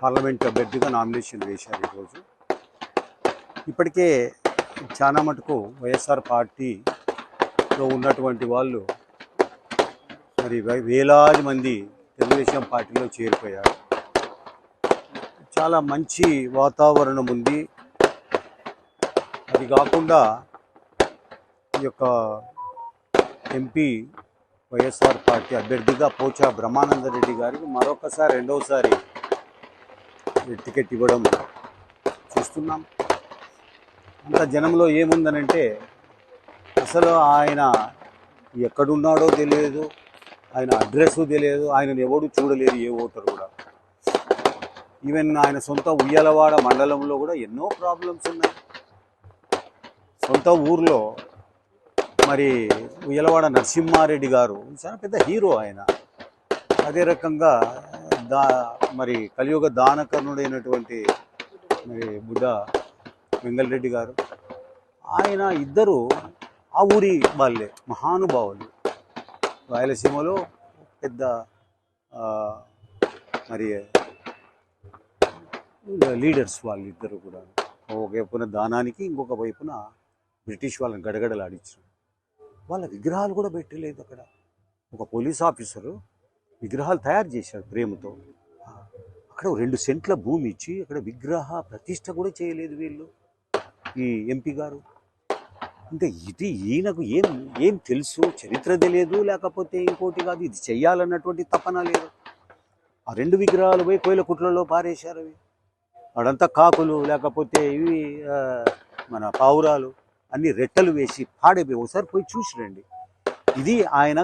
Parliament అభ్యర్థిగా nomination వేశారు ఈరోజు. ఇప్పటికే చాలా మటుకు వైఎస్ఆర్ పార్టీలో ఉన్నటువంటి వాళ్ళు మరి వేలాది మంది తెలుగుదేశం పార్టీలో చేరిపోయారు. చాలా మంచి వాతావరణం ఉంది. అది కాకుండా ఈ యొక్క ఎంపీ వైఎస్ఆర్ పార్టీ అభ్యర్థిగా పోచా బ్రహ్మానంద రెడ్డి గారికి మరొకసారి రెండవసారి టికెట్ ఇవ్వడం చూస్తున్నాం. అంత జనంలో ఏముందనంటే అసలు ఆయన ఎక్కడున్నాడో తెలియదు ఆయన అడ్రస్ తెలియదు ఆయనను ఎవడు చూడలేదు ఏ ఓటర్ కూడా. ఈవెన్ ఆయన సొంత ఉయ్యాలవాడ మండలంలో కూడా ఎన్నో ప్రాబ్లమ్స్ ఉన్నాయి. సొంత ఊర్లో మరి ఉయ్యలవాడ నరసింహారెడ్డి గారు చాలా పెద్ద హీరో ఆయన. అదే రకంగా దా మరి కలియుగ దానకర్ణుడైనటువంటి మరి బుడ్డ వెంగళరెడ్డి గారు ఆయన ఇద్దరు ఆ ఊరి వాళ్ళే మహానుభావులు. రాయలసీమలో పెద్ద మరి లీడర్స్ వాళ్ళు ఇద్దరు కూడా. ఒక వైపున దానానికి ఇంకొక వైపున బ్రిటిష్ వాళ్ళని గడగడలాడించారు వాళ్ళ విగ్రహాలు కూడా పెట్టలేదు అక్కడ. ఒక పోలీస్ ఆఫీసరు విగ్రహాలు తయారు చేశాడు ప్రేమతో. అక్కడ రెండు సెంట్ల భూమి ఇచ్చి అక్కడ విగ్రహ ప్రతిష్ట కూడా చేయలేదు వీళ్ళు ఈ ఎంపీ గారు. అంటే ఇది ఈయనకు ఏం ఏం తెలుసు చరిత్ర తెలియదు లేకపోతే ఇంకోటి కాదు ఇది చెయ్యాలన్నటువంటి తపన లేదు. ఆ రెండు విగ్రహాలు పోయి కోయిల కుట్లలో పారేశారు అవి. అడంతా కాకులు లేకపోతే ఇవి మన పావురాలు అన్ని రెట్టలు వేసి పాడైపోయి ఒకసారి పోయి చూసి రండి ఇది ఆయన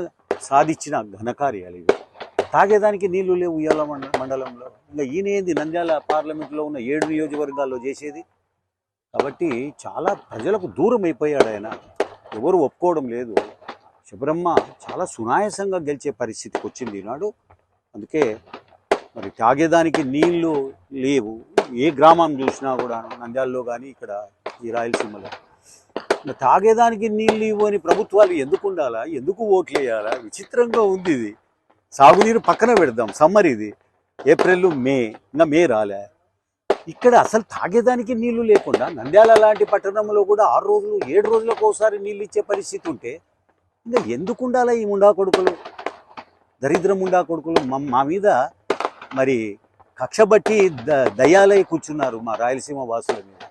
సాధించిన ఘనకార్యాలు ఇవి. తాగేదానికి నీళ్ళు లేవు ఉయ్యాల మండలంలో. ఇంకా ఈయన ఏంది నంద్యాల పార్లమెంట్లో ఉన్న ఏడు నియోజకవర్గాల్లో చేసేది. కాబట్టి చాలా ప్రజలకు దూరం అయిపోయాడు ఆయన. ఎవరు ఒప్పుకోవడం లేదు. శుభ్రహ్మ చాలా సునాయాసంగా గెలిచే పరిస్థితికి వచ్చింది ఈనాడు. అందుకే మరి తాగేదానికి నీళ్ళు లేవు. ఏ గ్రామం చూసినా కూడా నంద్యాలలో కానీ ఇక్కడ ఈ రాయలసీమలో. ఇంకా తాగేదానికి నీళ్ళు ఇవ్వని ప్రభుత్వాలు ఎందుకు ఉండాలా? ఎందుకు ఓట్లు వేయాలా విచిత్రంగా ఉంది ఇది. సాగునీరు పక్కన పెడదాం. సమ్మర్ ఇది. April May. ఇంకా మే రాలే. ఇక్కడ అసలు తాగేదానికి నీళ్ళు లేకుండా నంద్యాల లాంటి పట్టణంలో కూడా ఆరు రోజులు ఏడు రోజులకు ఒకసారి నీళ్ళు ఇచ్చే పరిస్థితి ఉంటే ఇంకా ఎందుకు ఉండాలా ఈ ముండా కొడుకులు? దరిద్ర ముండా కొడుకులు. మా మీద మరి కక్ష బట్టి ద దయాలై కూర్చున్నారు మా రాయలసీమ వాసుల మీద.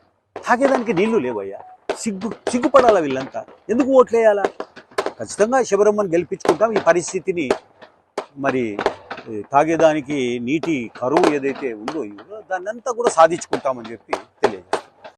తాగేదానికి నీళ్ళు లేవయ్యా. సిగ్గు సిగ్గుపడాలా వీళ్ళంతా? ఎందుకు ఓట్లేయాలా? ఖచ్చితంగా శబరమ్మని గెలిపించుకుంటాం. ఈ పరిస్థితిని మరి తాగేదానికి నీటి కరువు ఏదైతే ఉందో దాన్నంతా కూడా సాధించుకుంటామని చెప్పి తెలియజేస్తాం